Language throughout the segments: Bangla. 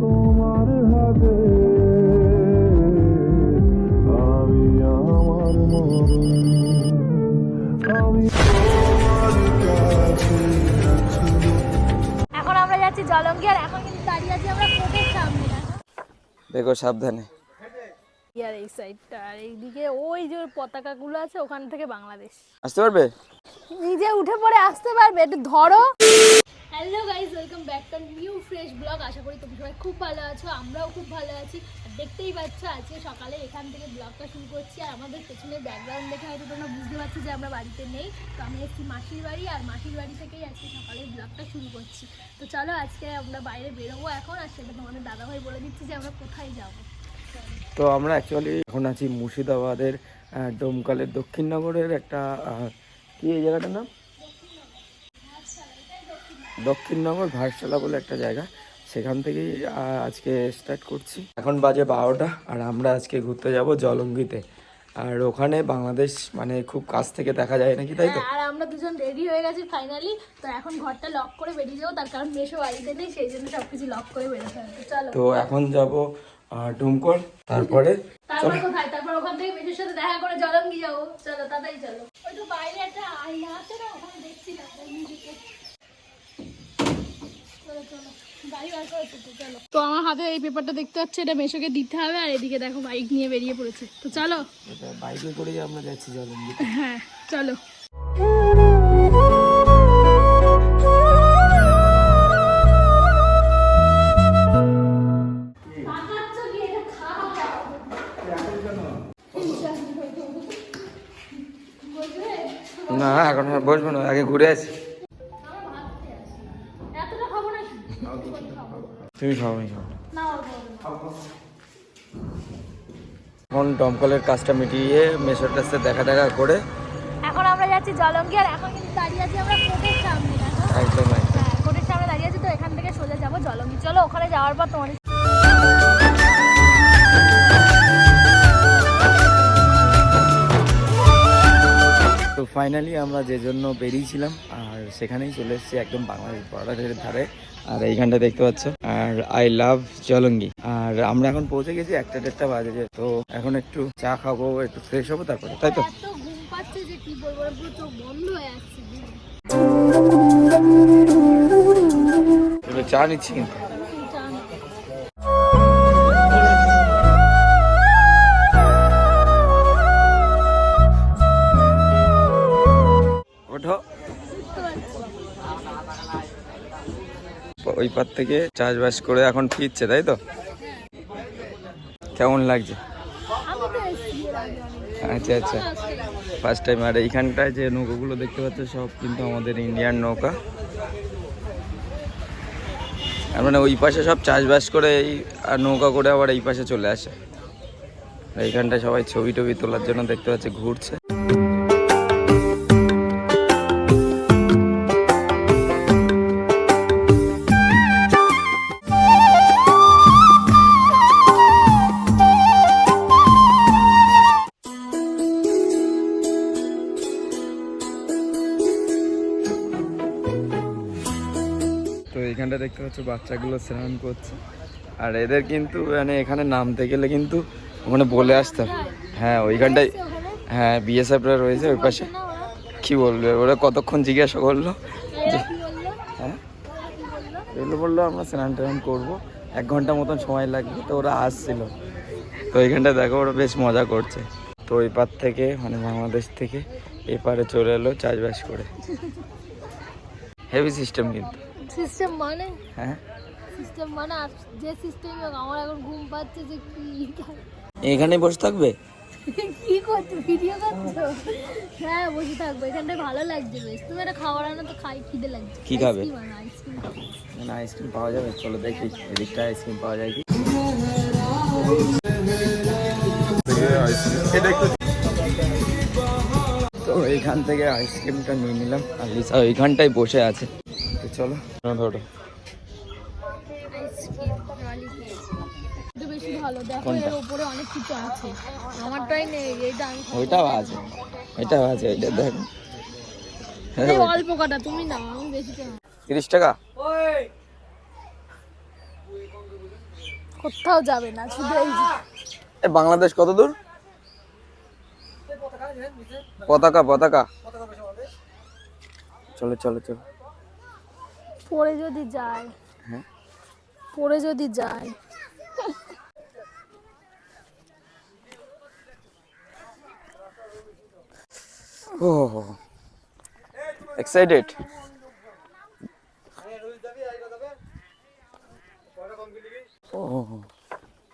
তোমার হাতে। আমি আমার মরণ। আমি তোমার কাছে এখন আমরা যাচ্ছি জলঙ্গি আর এখন কিন্তু দাঁড়িয়ে আছি আমরা কোটের সামনে। দেখো সাবধানে। আর এই সাইডটা আর এইদিকে ওই যে পতাকাগুলো আছে ওখান থেকে বাংলাদেশ। আসতে পারবে? নিজে উঠে পড়ে আসতে পারবে একটু ধরো। Hello guys welcome back to new fresh blog আশা করি তোমরা সবাই খুব ভালো আছো, আমরাও খুব ভালো আছি। আর দেখতেই পাচ্ছ, আজকে সকালে এখান থেকে ব্লগটা শুরু করছি। আর আমাদের পেছনে ব্যাকগ্রাউন্ড দেখে হয়তো তোমরা বুঝতে পারছ যে আমরা বাড়িতে নেই। তো আমি এসেছি মাসির বাড়ি, আর মাসির বাড়ি থেকেই আজকে সকালে ব্লগটা শুরু করছি। তো চলো আজকে আমরা বাইরে বেরোবো এখন, আর সেটা তোমাদের দাদাভাই বলে দিচ্ছি যে আমরা কোথায় যাব। তো আমরা অ্যাকচুয়ালি এখন আছি মুর্শিদাবাদের ডোমকালের দক্ষিণনগরের একটা কি এই জায়গাটার নাম? দক্ষিণনগর ভারসালা বলে একটা জায়গা। সেখান থেকেই আজকে স্টার্ট করছি। এখন বাজে বারোটা আর আমরা আজকে ঘুরতে যাব জলঙ্গিতে। আর ওখানে বাংলাদেশ মানে খুব কাছ থেকে দেখা যায় নাকি তাই তো? হ্যাঁ, আর আমরা দুজন রেডি হয়ে গেছি ফাইনালি তো এখন ঘরটা লক করে বেরিয়ে যাব তার কারণ মেশো বাড়িতে নেই সেই জন্য সবকিছু লক করে বেরোতে হবে। চলো। তো এখন যাব ডুমকল তারপরে তারপর কোথায়? তারপর ওখান থেকে মেজোর সাথে দেখা করে জলঙ্গি যাব। চলো তাড়াতাড়ি চলো। ওই তো বাইরে একটা আয়না আছে না ওখানে দেখছিলাম ওই নিজেকে চলো চলো গাড়ি বার করে এসেছে, চলো তো আমার হাতে এই পেপারটা দেখতে পাচ্ছি এটা মেশোকে দিতে হবে আর এদিকে দেখো বাইক নিয়ে বেরিয়ে পড়েছে। তো চলো। বাইকে করেই আমরা যাচ্ছি জলঙ্গি হ্যাঁ চলো। না এখন আর বসবো না আগে ঘুরে আসি এতটা খাব না তুমি খাও আমি খাও। এখন দমকলের কাজটা মিটিয়ে মেশোর কাছে দেখা দেখা করে এখন আমরা যাচ্ছি জলঙ্গি আর এখন কিন্তু দাঁড়িয়ে আছি আমরা কোটের সামনে একদম হ্যাঁ কোটের সামনে দাঁড়িয়ে আছি তো এখান থেকে সোজা যাব জলঙ্গি। চলো ওখানে যাওয়ার পর তোমাদের তো ফাইনালি আমরা যে জন্য বেরিয়েছিলাম আর সেখানেই চলে এসেছি একদম বাংলাদেশ বর্ডারের ধারে। আর এইখানটা দেখতে পাচ্ছ আর আই লাভ জলঙ্গি আর আমরা এখন পৌঁছে গেছি একটা দেড়টা বাজে যে তো এখন একটু চা খাব একটু ফ্রেশ হব তারপরে তাই তো? এত ঘুম পাচ্ছে যে কি বলব চোখ বন্ধ হয়ে যাচ্ছে। চা নিচ্ছি কিন্তু। ওই পার থেকে চাষবাস করে এখন ফিরছে, তাই তো? কেমন লাগছে। আচ্ছা আচ্ছা। ফার্স্ট টাইম আর এইখানটায় যে নৌকাগুলো দেখতে পাচ্ছ, সব কিন্তু আমাদের ইন্ডিয়ান নৌকা। আর মানে ওই পাশে সব চাষবাস করে এই, আর নৌকা করে আবার এই পাশে চলে আসে। এইখানটায় সবাই ছবি টবি তোলার জন্য দেখতে পাচ্ছে, ঘুরছে। এইখানটা দেখতে পাচ্ছ বাচ্চাগুলো স্নান করছে। আর এদের কিন্তু মানে এখানে নামতে গেলে কিন্তু ওখানে বলে আসতে হবে। হ্যাঁ ওইখানটায়? হ্যাঁ বিএসএফরা রয়েছে ওই পাশে। কী বলবে? ওরা কতক্ষণ জিজ্ঞাসা করল? বলল? হ্যাঁ? এগুলো বলল আমরা স্নান টান করব। এক ঘণ্টা মতন সময় লাগবে। তো ওরা আসছিল। তো ওইখানটা দেখো ওরা বেশ মজা করছে। তো ওই পার থেকে মানে বাংলাদেশ থেকে এপারে চলে এলো চাষবাস করে। হেভি সিস্টেম কিন্তু। সিস্টেম মানে? হ্যাঁ। সিস্টেম মানে আর যে সিস্টেম আমার এখন ঘুম পাচ্ছে যে কি এখানে বসে থাকবে? কি করছ? ভিডিও করছ? হ্যাঁ বসে থাকব। এখানটায় ভালো লাগছে বেশ। তুমি একটা খাবার আনো তো খাই খিদে লাগছে। কি খাবে? আইসক্রিম আইসক্রিম পাওয়া যাবে। চলো দেখি। এদিকটা আইসক্রিম পাওয়া যায় কি? তো এইখান থেকে আইসক্রিমটা নিয়ে নিলাম। আর লিসা ওইখানটায় বসে আছে। চলো। ধরো। বেশি ভালো দেখো এর উপরে অনেক কিছু আছে। আমারটাই নেই এইটা আমি ওইটাও আছে। ওইটাও আছে এটা দেখো। অল্প কটা তুমি নাও আমি বেশি তিরিশ টাকা? কোথাও যাবে না শুধু এই বাংলাদেশ কত দূর? পতাকা পতাকা। চলো চলো চলো। পড়ে যদি যায়। হ্যাঁ। পড়ে যদি যায়। ও। এক্সাইটেড ও।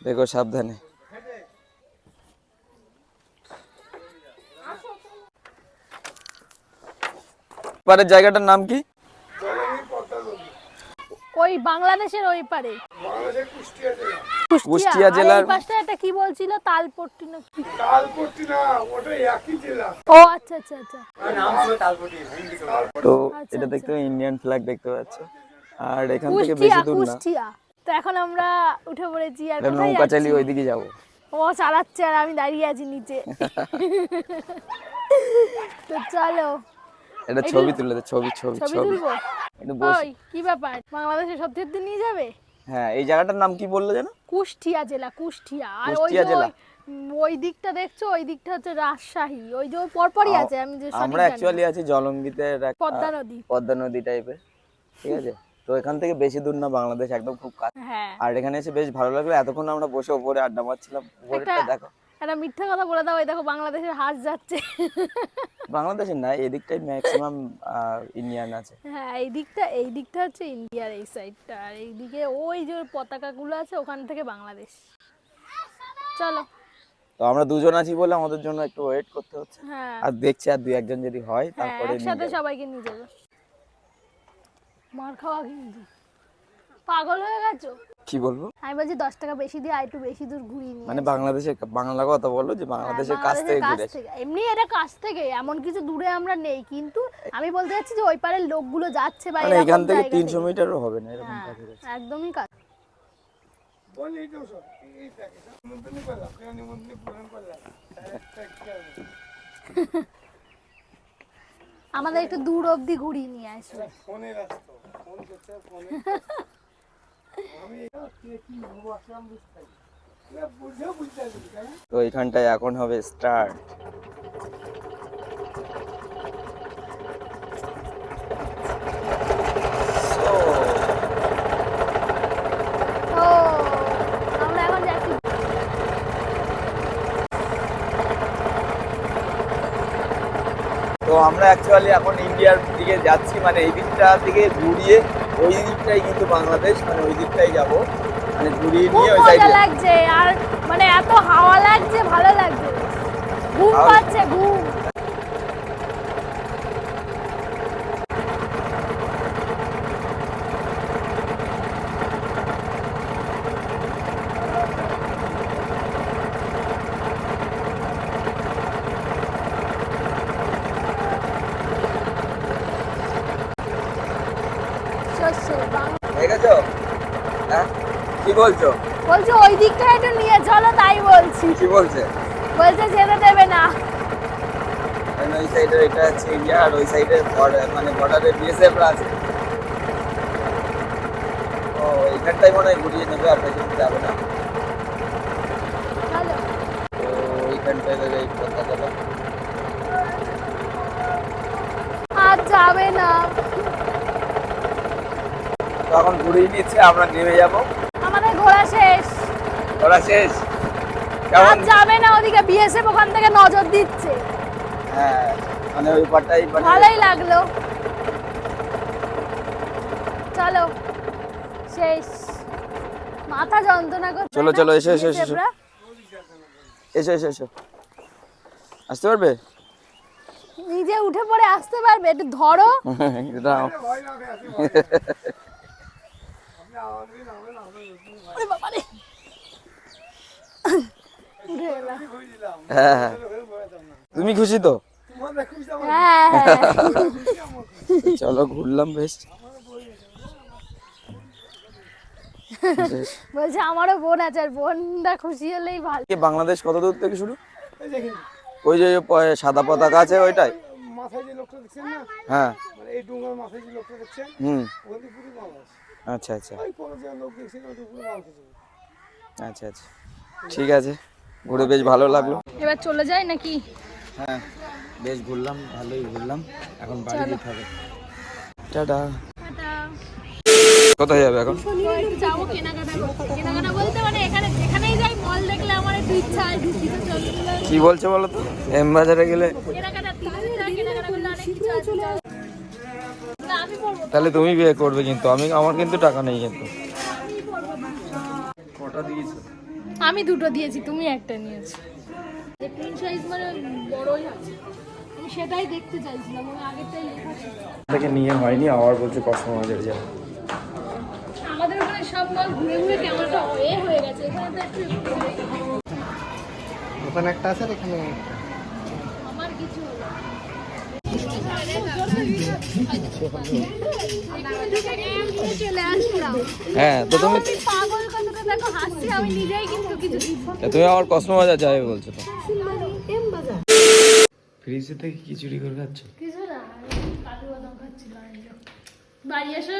দেখো সাবধানে। পারের জায়গাটার নাম কি? ওই বাংলাদেশের ওই পারে। কুষ্টিয়া জেলার- পাশটা এটা কি বলছিল? তালপট্টি না কি? তালপট্টি না ওটা একই জেলা। ও আচ্ছা আচ্ছা আচ্ছা। তো। আচ্ছা, এটা দেখতে ইন্ডিয়ান ফ্ল্যাগ দেখতে পাচ্ছ। আর এখান থেকে বেশি দূর না। কুষ্টিয়া। তো এখন আমরা উঠে পড়েছি আর কোথায় নৌকা? চালিয়ে ওইদিকে যাব। ও চালাচ্ছে আর আমি দাঁড়িয়ে আছি নিচে। তো চলো। এটা ছবি তুলে দে ছবি ছবি ছবি। তুলবো? একটু বস। ওই কি ব্যাপার? বাংলাদেশে সত্যি সত্যি নিয়ে যাবে? হ্যাঁ এই জায়গাটার নাম কি বলল যেন? কুষ্টিয়া জেলা কুষ্টিয়া। আর ওই কুষ্টিয়া যে জেলা। ওই- ওই দিকটা দেখছ? ওই দিকটা হচ্ছে রাজশাহী। ওই যে ওই পরপরই আছে আমি যে সঠিক আমরা জানি অ্যাকচুয়ালি আছি জলঙ্গিতে পদ্মা নদী। পদ্মা নদী টাইপের ঠিক আছে? তো এখান থেকে বেশি দূর না বাংলাদেশ একদম খুব কাছে। হ্যাঁ। আর এখানে এসে বেশ ভালো লাগল। এতক্ষণ আমরা বসে উপরে আড্ডা মারছিলাম। উপরেরটা একটা- দেখো। একটা মিথ্যা কথা বলে দাও এই দেখো বাংলাদেশের হাঁস যাচ্ছে। বাংলাদেশের না এদিকটাই ম্যাক্সিমাম ইন্ডিয়ান আছে। হ্যাঁ এই দিকটা এই দিকটা হচ্ছে ইন্ডিয়ার এই সাইডটা আর এইদিকে ওই যে পতাকাগুলো আছে ওখান থেকে বাংলাদেশ। চলো। তো আমরা দুজন আছি বলে আমাদের জন্য একটু ওয়েট করতে হচ্ছে। হ্যাঁ। আর দেখছি আর দুই একজন যদি হয় হ্যাঁ তারপরে একসাথে সবাইকে নিয়ে যাবে। মার খাওয়া কিন্তু। পাগল হয়ে গেছো? কি বলব? আমি বলছি দশ টাকা বেশি দিয়ে আর একটু বেশি দূর ঘুরিয়ে নিয়ে মানে বাংলাদেশে বাংলা কথা বলো যে হ্যাঁ, বাংলাদেশের কাছ থেকে। ঘুরে কাছ এমনি এটা কাছ থেকে এমন কিছু দূরে আমরা নেই। কিন্তু আমি বলতে চাচ্ছি যে ওই পারের লোকগুলো যাচ্ছে বা মানে এরকম এখান থেকে জায়গা তিনশো মিটারও হবে না এরকম হ্যাঁ কাছাকাছি। একদমই কাছে আমাদের একটু দূর অবধি ঘুরিয়ে নিয়ে আসবে ফোনে ব্যস্ত ফোন করতে ফোনে তো এখানটায় এখন হবে স্টার্ট তো আমরা অ্যাকচুয়ালি এখন ইন্ডিয়ার দিকে যাচ্ছি মানে এই দিকটা থেকে ঘুরিয়ে ওই দিকটাই কিন্তু বাংলাদেশ মানে ওই দিকটাই যাব। মানে ঘুরিয়ে নিয়ে ওই সাইডে লাগছে আর মানে এত হাওয়া লাগছে ভালো লাগছে। ঘুম পাচ্ছে ঘুম শস্য বাং- হয়ে গেছো হ্যাঁ কি বলছো? বলছে ওই দিকটা একটু নিয়ে চলো তাই বলছি। কি বলছে? বলছে যেতে দেবে না। ওই সাইডে এটা হচ্ছে ইন্ডিয়া আর ওই সাইডে মানে বর্ডারে বিএসএফ আছে? ও এইখানটাই মনে হয় ঘুরিয়ে নেবে আর পেছন যাবে না। চলো তো ওইখানটায় থেকে এই পতাকাটা আর যাবে না। তো এখন ঘুরিয়ে নিচ্ছে আমরা নেমে যাব। শেষ। ওরা শেষ। কেমন? যাবে না ওদিকে বিএসএফ ওখান থেকে নজর দিচ্ছে। হ্যাঁ মানে ওই পাটাই মানে ভালোই লাগল। চলো শেষ। মাথা যন্ত্রণা করছে। চলো, চলো, এসো, এসো, এসো, এসো। এসো এসো আসতে পারবে? নিজে উঠে পড়ে আসতে পারবে একটু ধরো। এটা তুমি খুশি তো? হ্যাঁ। চলো ঘুরলাম বেশ। বেশ। বলছে আমারও বোন আছে আর বোনটা খুশি হলেই ভালো। বাংলাদেশ কত দূর থেকে শুরু? ওই যে প- সাদা পতাকা আছে ওইটাই? মাথায় যে লোকটা দেখছেন না? হ্যাঁ। মানে এই ডুঙ্গার মাথায় যে লোকটা দেখছেন? হুম। আচ্ছা আচ্ছা। আচ্ছা আচ্ছা। ঠিক আছে ঘুরে বেশ ভালো লাগল। এবার চলে যাই নাকি? হ্যাঁ বেশ ঘুরলাম ভালোই ঘুরলাম। এখন বাড়ি যেতে হবে। টাটা। কোথায় যাবে এখন? যাব কেনাকাটা কেনাকাটা বলতে মানে এখানে যেখানেই যাই মল দেখলে আমার একটু ইচ্ছা হয় ঢুকি তো চলে কি বলছে বলো তো? এম বাজারে গেলে কেনাকাটা কেনাকাটা করলে অনেক কিছু আছে না আমি পড়ব তাহলে তুমি বিয়ে করবে কিন্তু। আমি আমার কিন্তু টাকা নেই কিন্তু। কটা দিয়েছ? আমি দুটো দিয়েছি তুমি একটা নিয়েছো। প্রিন্ট সাইজ মানে বড়ই আছে। আমি সেটাই দেখতে চাইছিলাম আমি আগেরটাই লেখা ছিল। থেকে নিয়ে হয়নি আবার বলছে আমাদের ওখানে সব মল ঘুরে ঘুরে কেমনটা হয়ে হয়ে গেছে এখানে তো একটু ওখানে একটা আছে এখানে কিছু হলো চলে আসলাম হ্যাঁ তো তুমি আমি পাগল কথাটা দেখো হাসছি আমি নিজেই কিন্তু কিছু তা তুমি আবার কসমো বাজার যাবে বলছো তো। ফ্রিজে থেকে কি চুরি করে খাচ্ছ। বাড়ি এসে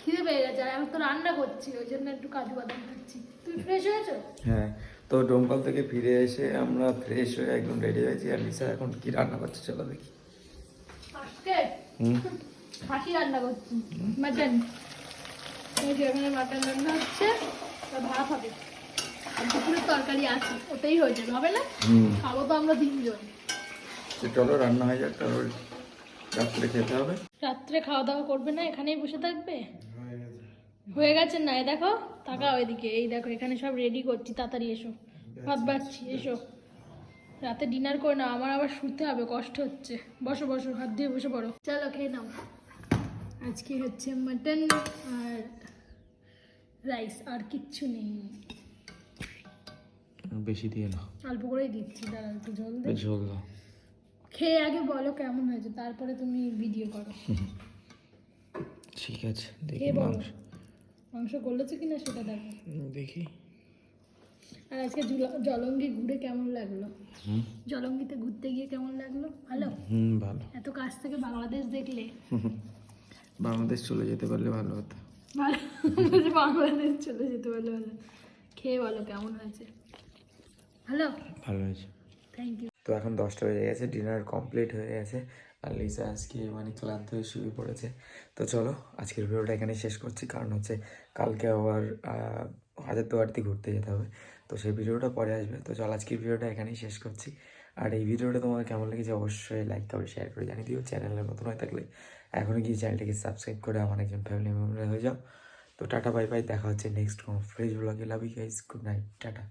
খিদে পেয়ে গেছে আর আমি তো রান্না করছি ওই জন্য একটু কাজু বাদাম খাচ্ছি। তুমি ফ্রেশ হয়েছো? হ্যাঁ তো ডোমকল থেকে ফিরে এসে আমরা ফ্রেশ হয়ে একদম রেডি হয়েছি। আর লিসা এখন কি রান্না করছে চলো দেখি। আজকে খাসি রান্না করছি মাটন এই যে এখানে মাটন রান্না হচ্ছে ভাত হবে। আর দুপুরের তরকারি আছে ওটাই হয়ে যাবে হবে না? খাব তো আমরা তিনজন। চলো রান্না হয়ে যাক তারপর রাত্রে খেতে হবে। রাত্রে খাওয়া দাওয়া করবে না এখানেই বসে থাকবে? হয়ে গেছে। না এই দেখো তাকাও এদিকে এই দেখো এখানে সব রেডি করছি তাড়াতাড়ি এসো। ভাত বাড়ছি এসো। রাতে ডিনার করে না আমার আবার শুতে হবে কষ্ট হচ্ছে। বসো বসো হাত দিয়ে বসে পড়ো। চলো খেয়ে নাও। আজকে হচ্ছে মাটন আর রাইস আর কিচ্ছু নেই। বেশি দিয়ে না অল্প করেই দিচ্ছি দাঁড়া একটু জল দে। ঝোল দাও। খেয়ে আগে বলো কেমন হয়েছে তারপরে তুমি ভিডিও করো। ঠিক আছে দেখি মাংস। মাংস গলেছে কিনা সেটা দেখো। দেখি। আর আজকে জুলা- জলঙ্গি ঘুরে কেমন লাগল? জলঙ্গিতে ঘুরতে গিয়ে কেমন লাগল? ভালো? হুম ভালো। এত কাছ থেকে বাংলাদেশ দেখলে। বাংলাদেশ চলে যেতে পারলে ভালো হতো। ভালো। বাংলাদেশ চলে যেতে পারলে ভালো। খেয়ে বলো কেমন হয়েছে? ভালো? ভালো হয়েছে। থ্যাংক ইউ তো এখন দশটা বেজে গেছে ডিনার কমপ্লিট হয়ে গেছে। আর লিসা আজকে মানে ক্লান্ত হয়ে শুয়ে পড়েছে। তো চলো আজকের ভিডিওটা এখানে শেষ করছি। কারণ হচ্ছে কালকে আবার আহ, হাজারদুয়ারিতে ঘুরতে যেতে হবে। তো সেই ভিডিওটা পরে আসবে। তো চল আজকের ভিডিওটা এখানেই শেষ করছি। আর এই ভিডিওটা তোমাদের কেমন লেগেছে অবশ্যই লাইক করে শেয়ার করে জানিয়ে দিও। চ্যানেলে নতুন হয়ে থাকলে এখনও গিয়ে চ্যানেলটিকে সাবস্ক্রাইব করে আমার একজন ফ্যামিলি মেম্বার হয়ে যাও। তো টাটা বাই বাই দেখা হচ্ছে নেক্সট কোনো ফ্রেশ ব্লগে love you guys good night tata.